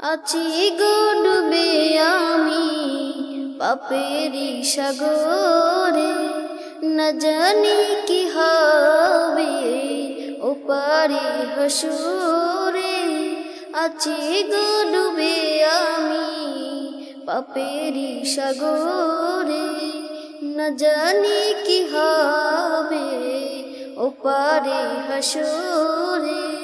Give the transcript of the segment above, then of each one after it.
আছি গো ডুবে আমি পাপেরি সাগরে। না জানি কি হবে ওপারে হাসুরে। আছি গো ডুবে আমি পাপেরি সাগরে। না জানি কি হবে ওপারে হাসুরে।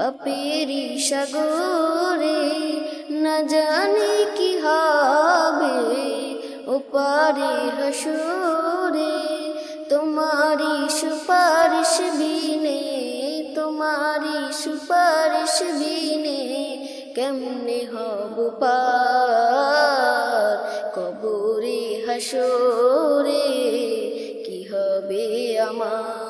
পাপেরি সাগরে না জানি কি হবে ওপারে হাসরে তোমারি সুপারিশ বিনে তোমারি সুপারিশ বিনে কেমনে হব পার? কবরে হাসরে কি হবে আমার?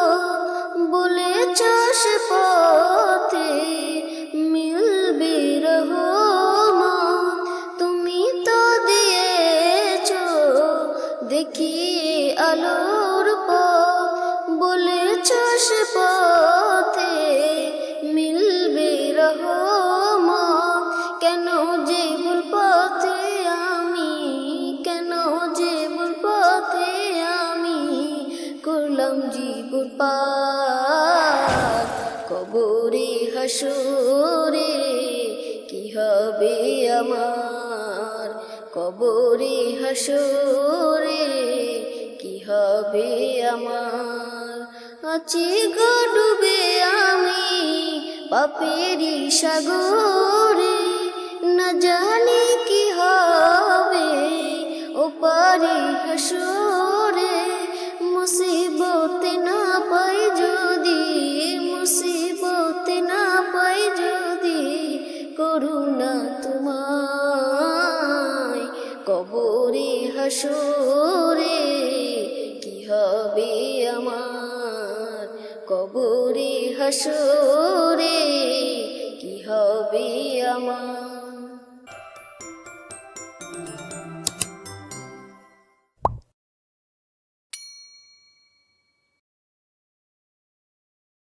বলেছস পথে মিলবে রহমা তুমি তো দিয়েছ দেখি আলো হাসরে কি হবে আমার? কবরে হাসরে, কি হবে আমার? আছি গো ডুবে আমি পাপেরি সাগরে, না জানি কি হবে, ওপারে হাসরে। হাসরে কি হবে আমার? কবরে হাসরে